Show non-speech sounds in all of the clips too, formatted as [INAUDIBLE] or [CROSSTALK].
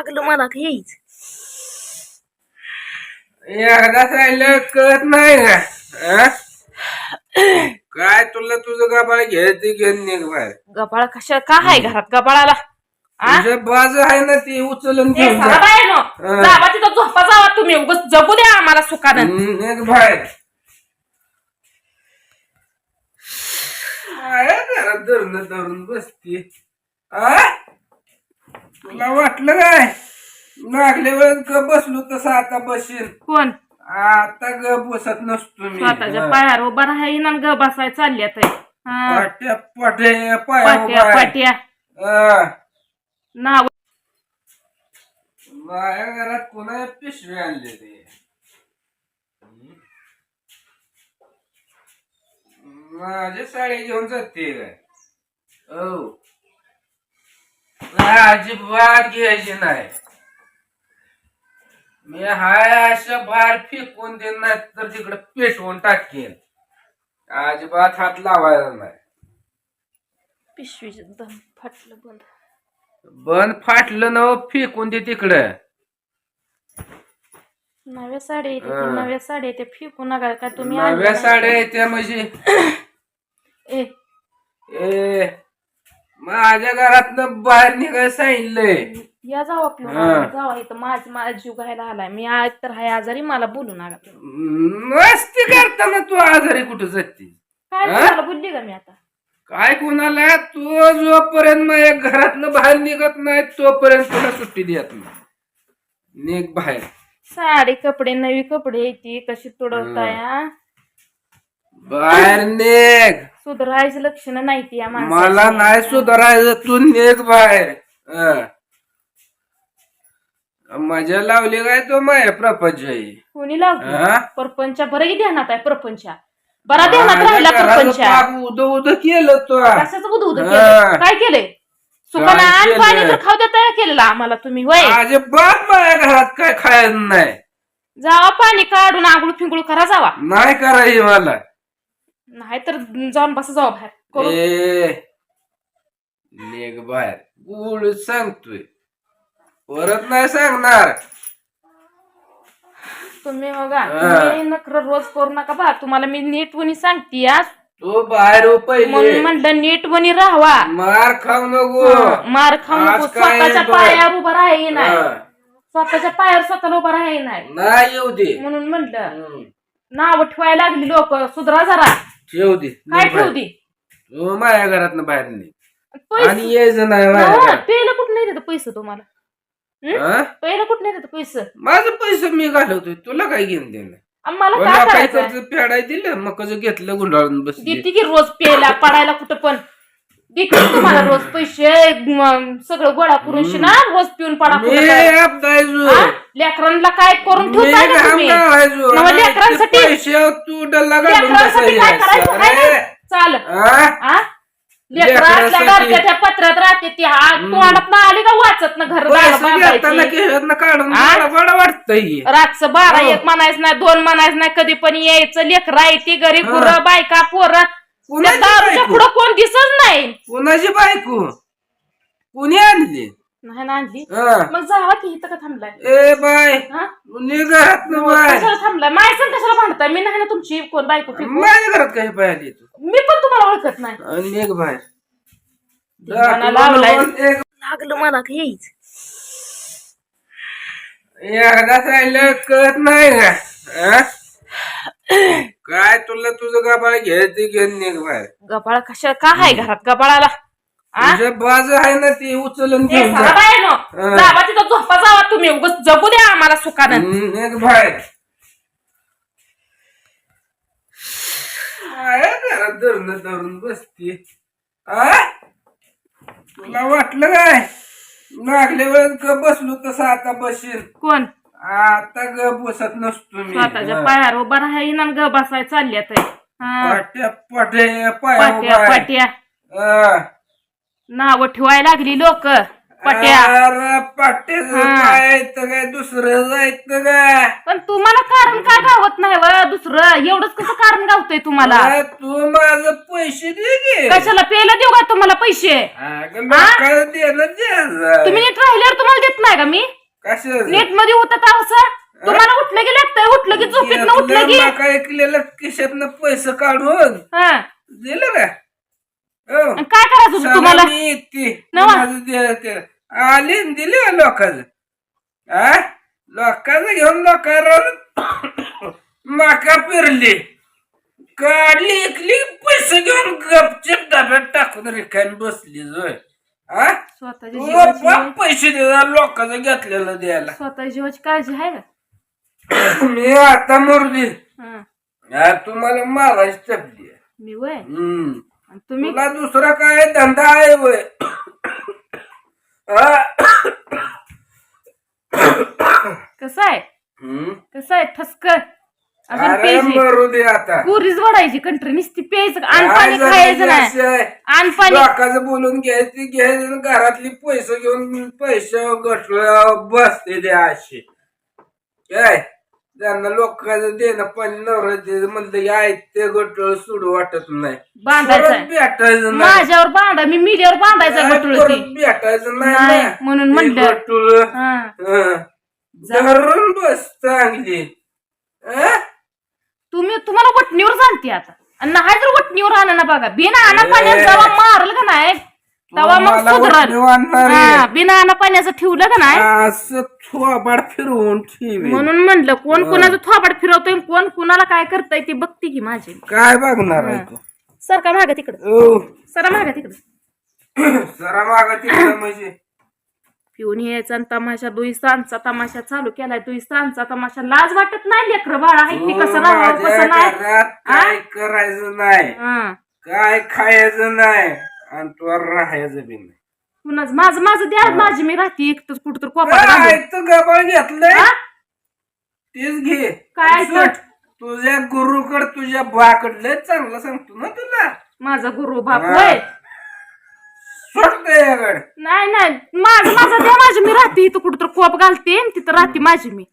लागलं मला हेच एकदा सांगितलं कळत नाही हा? काय तुला तुझं गबाळ घ्यायचं घेऊन निघ बाहेर. गबाळ कशा का आहे घरात गबाळाला? आ? बाजू आहे ना ती उचलून ए, घेऊन सारा जा. बाहेर नो. हा. जावा तिथं झोपा जावा तुम्ही. उगाच जगू द्या आम्हाला सुखानं. हम्म, निघ बाहेर. काय घरात धरून धरून बसती? आ? तुला वाटलं काय? लागल्या वेळेस ग बसलो तसं आता बसेल कोण? आता ग बसत नसतो मी. स्वतःच्या. पायावर उभा राहाय ना ग बसाय चालल्यात. पाट्या पाट्या पाया पाट्या उभा आहे. पाट्या. नाव? माझ्या घरात कोणा पिशवी आणले ते? माझी साडी घेऊन जाते. काय हो. अजिबात घ्यायची नाही. मी हाय अशा बाहेर फेकून देत नाही तर तिकडे पेटवून टाकेन. अजिबात हात लावायला नाही. पिशवीचं दम फाटलं बंद. बंद फाटलं ना फेकून दे तिकडं. नव्या साड्या येते हा. नव्या साड्या येते फेकू नका का तुम्ही नव्या आणल्या साड्या येत्या म्हणजे. ए. ए माझ्या घरातनं बाहेर निघायला सांगितलंय. या जावा हा. जावा इथं माझ माझा जीव घायला आलाय. मी आज तर हाय आजारी मला बोलू नका तुम्ही. मस्ती करताना तू आजारी कुठं जाते? काय हा? तुम्हाला बोलली का मी आता? काय कोणाला? तू जोपर्यंत माझ्या घरातनं बाहेर निघत नाही तोपर्यंत तुला सुट्टी देत नाही. निघ बाहेर. साडी कपडे नवी कपडे येते कशी तुडवताय हा? बाहेर निघ. सुधारायचं लक्षण नाही ती या माणसाची. मला नाही सुधारायचं तू निघ बाहेर. मजा लावली काय तो माझ्या प्रपंच कोणी हा? परपंचा बरं की ध्यानात आहे परपंचा. बरा ध्यानात राहिला परपंचा. उद उद केलं तो. कशाच बुध उद हा. केलं? काय केलंय? सुखाना काय आण केलंय? पाणी तर खाऊ देता केलेलं आम्हाला तुम्ही वय बाप माझ्या घरात काय खायचं नाही. जावा पाणी काढून आंघोळ फिंगुळ करा जावा. नाही करायची मला. नाही तर जाऊन बसा जावा बाहेर. करू? बाहेर. गुळ सांगतोय. परत नाही सांगणार. तुम्ही बघा हा. तुम्ही नखर रोज करू नका बा. तुम्हाला मी नीट वणी सांगते आज तू बाहेर हो म्हणून पहिले म्हणलं नीट वणी राहावा. मार खाऊ नको. हा, मार खाऊ आज नको. काय स्वतःच्या. पायावर उभं राहाय नाही. हा. स्वतःच्या पायावर स्वतःला उभं राहाय नाही. नाही येऊ दे. म्हणून म्हणलं हम्म. नाव ठेवायला लागली लोक. सुधरा जरा. ठेव दे काय ठेवू. दे? तू माझ्या घरात बाहेर नाही पैसे आणि यायचं नाही माझ्या हा, घरात. प्यायला कुठं नाही देत पैसे तुम्हाला? हा? प्यायला कुठं नाही देत पैसे? माझं पैसे मी घालवतोय तुला काय घेऊन देणं? आम्हाला मला काय काय करायचं कर्ज फेडाय दिलं मग कसं घेतलं गुंडाळून बसली. देते की रोज प्यायला पडायला कुठं पण. की तुम्हाला रोज पैसे म, सगळं गोळा करून शिना रोज पिऊन पडा मी कुठं हा? लेकरांना काय करून मी ठेवताय का घाम तुम्ही गाळायचो. नवं आणि लेकरांसाठी- ते पैसे तू डल्ला घालून लेकरांसाठी काय करायचं हाय ना? बसायला चाल हा? आ? लेकरं असल्या लेकरांसाठी- घरच्या त्या पत्रात राहते ती हा तोंडात आली का वाचत ना घर पैसे दारं घेताना बांधायची. खेळत काढून हा? मला बरं वाटतंय रातचं बारा हो. एक म्हणायचं नाही दोन म्हणायचं नाही कधी पण यायचं लेकर ती घरी हा. गुरं बायका पोरं त्या दारूच्या? पुढं कोण दिसत नाही. कुणाची बायको? कुणी आणली? नाही ना आणली. हा. मग जावा की इथं का थांबलाय? ए बाय हा? निघत ना बाय. कशाला थांबलाय? भांडताय? मी नाही ना तुमची कोण बायको माझ्या घरात काही पाय आली तू? मी पण तुम्हाला ओळखत नाही. आणि निघ बाहेर धिंगाणा लावलाय. लागलं मला हेच एकदाच राहिलं कळत नाही का? हा? काय तुला तुझं गबाळ घ्यायचं घेऊन निघ बाहेर? गबाळ कशा का आहे घरात गबाळाला? आ? तुझ्या बाजू आहे ना ती उचलून ए, घेऊन सारा जा बाहेर नो. हा. जावा तिथं झोपा जावा तुम्ही. उगाच जगू द्या आम्हाला सुखानं. हम्म, निघ बाहेर. काय घरात धरून धरून बसती? आ? तुला वाटलं काय? लागल्या वेळेस बसलो तसं आता बसेल कोण? आता ग बसत नसतो मी. स्वतःच्या. पायावर उभा राहाय ना ग बसाय चालल्यात. हा. पाट्या पाट्या पाया पाट्या उभा आहे. पाट्या. हा. नाव ठेवायला लागली लोक. पट्या. अरे पाट्याचं हा. काय दुसरं जायचं काय? पण तुम्हाला कारण काय गावत नाही व? दुसरं एवढंच कसं कारण गावतंय तुम्हाला? अरे तू माझं पैसे दे की. कशाला प्यायला देऊ का तुम्हाला पैसे? अगं लोकांना देणं द्यायचं तुम्ही नीट राहिल्यावर तुम्हाला देत नाही का मी? कशाचं नीटमध्ये होत असं. तुम्हाला उठलं की लागतंय उठलं की झोपेत उठलं की. काय ऐकलेलं खिशातनं पैसे काढून हा. दिलं का? हो. आणि काय करायचं होतं तुम्हाला? साला मी येते. नवा. माझं दे- ते. आली न दिली का लोकांचं? आ? लोकांचं घेऊन लोकांना माका पेरली. काढली इकली पैसे घेऊन गपचीप डब्यात टाकून रिकामी बसली जोय. आ? स्वतःच्या तू जीवाची पैसे देणार लोकांचं घेतलेलं द्यायला. स्वतःच्या जीवाची काळजी आहे का [CLEARS THROAT] मी आता मुरली हा. तुम्हाला मारायची टपली मी वय? हम्म. आणि तुम्ही? तुला दुसरा काय धंदा आहे वय? हा? [COUGHS] कसं आहे. कसं आहे? ठसकर अजून अरे प्यायची मरू दे आता पुरीच वडायची कंट्री नुसती प्यायचं अनपाणी झालं खायचं नाही आहे? अनपाणी लोकांचं बोलून घ्यायची घ्यायची आणि घरातली पैसे घेऊन पैसे गटळ बसते ते असे काय त्यांना लोकांचं देणं पण नवरा म्हणलं की आय ते गटळ सोडू वाटत नाही बांधायचं परत आहे. भेटायचं नाही माझ्यावर बांधा मी मिलीवर बांधायचा गटुळ परत ती भेटायचं नाही नाही, ना. म्हणून ते म्हणलं. गटूळ, हा. हं. धरून बस चांगली हं? तुम्ही तुम्हाला वटणीवर जाणते आता. आणि नाही तर वटणीवर आणा ना बघा. बिना आणा. पाण्यात जेव्हा मारल का नाही तेव्हा मग मला सुधरल. वटणीवर आणणार आहे. हा, बिना आणा पाण्याचं ठेवलं का नाही? असं थोबाड फिरवून ठेवी म्हणून म्हणलं कोण कोणाचं थोबाड फिरवतोय आणि कोण कोणाला काय करताय ते बघते की माझी. काय बघणार आहे तू? सरका मागा तिकडं? ओ, सरा मागा तिकडं. [COUGHS] जरा माग तिकडं म्हणजे पिऊन यायचा आणि तमाशा दुई सांचा तमाशा चालू केलाय. दुई सांचा तमाशा लाज वाटत नाही लेकर बाळा आहे ती कसं राहावं माझ्या कसं नाही? घरात काय करायचं नाही. हा. काय खायचं नाही. आणि तू राहायचं बी नाही. कुणाच माझं माझं द्या माझी मी राहते एकटंच कुठं तर काय. तू गबाळ घेतलंय? हा? तेच घे. काय? तुझ्या गुरुकड तुझ्या बाकडलं चांगलं सांगतो ना तुला. माझा गुरु बाप हा. होय. सोड नाही नाही. माझं माझं द्या माझी. मी राहते इथं कुठं तर कोप घालते आणि तिथं राहते माझी मी.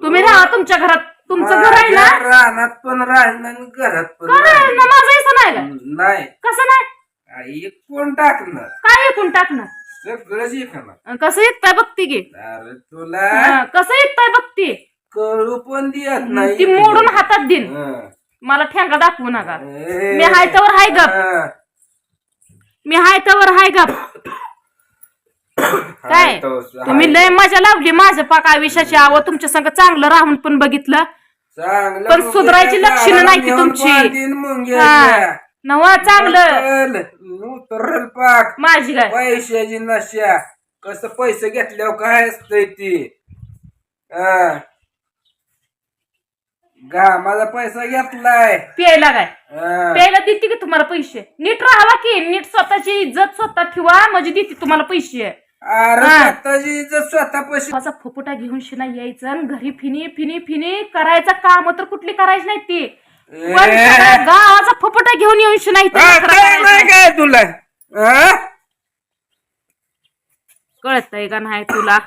तुम्ही राहा तुमच्या घरात. तुमचं घर आहे ना? माझ्या रानात पण राहिलं आणि घरात पण राहिलं. ना माझं असं नाही का? नाही. कसं नाही? आई कोण टाकणार? काय ऐकून टाकणार? सगळंच ऐकणार अन कसं येतंय बघते गे अरे तुला हा, कसं येतंय बघते? कळू पण देत नाही ती मोडून हातात देईन. हं. मला ठेंगा दाखवू नका. मी हाय तवर हाय गप. हं. मी हाय तवर हाय गप. [COUGHS] काय? तुम्ही. लय मजा लावली माझ्या पाक आयुष्याची आवड तुमच्या संग चांगलं राहून पण बघितलं. चांगलं पण सुधारायची लक्षणं नाही ती नेऊन तुमची. नवा चांगलं. पाक. माझी काय? पैशाची नशा. कसं पैसे घेतल्यावर काय असतंय ती? घामाचा पैसा घेतलाय प्यायला काय हा. प्यायला देते की तुम्हाला पैसे नीट राहावा की नीट स्वतःची इज्जत स्वतः ठेवा म्हणजे देते तुम्हाला पैसे अरे हा. स्वतःची इज्जत स्वतः पैसे माझा फुफुटा घेऊन शिना यायचं आणि घरी फिनी फिनी फिनी करायचा काम तर कुठली करायची नाही ती पण. सगळ्या गावाचा फुफुटा घेऊन येऊन शिना इथं नाही. काय तुला हा? कळतंय का नाही तुला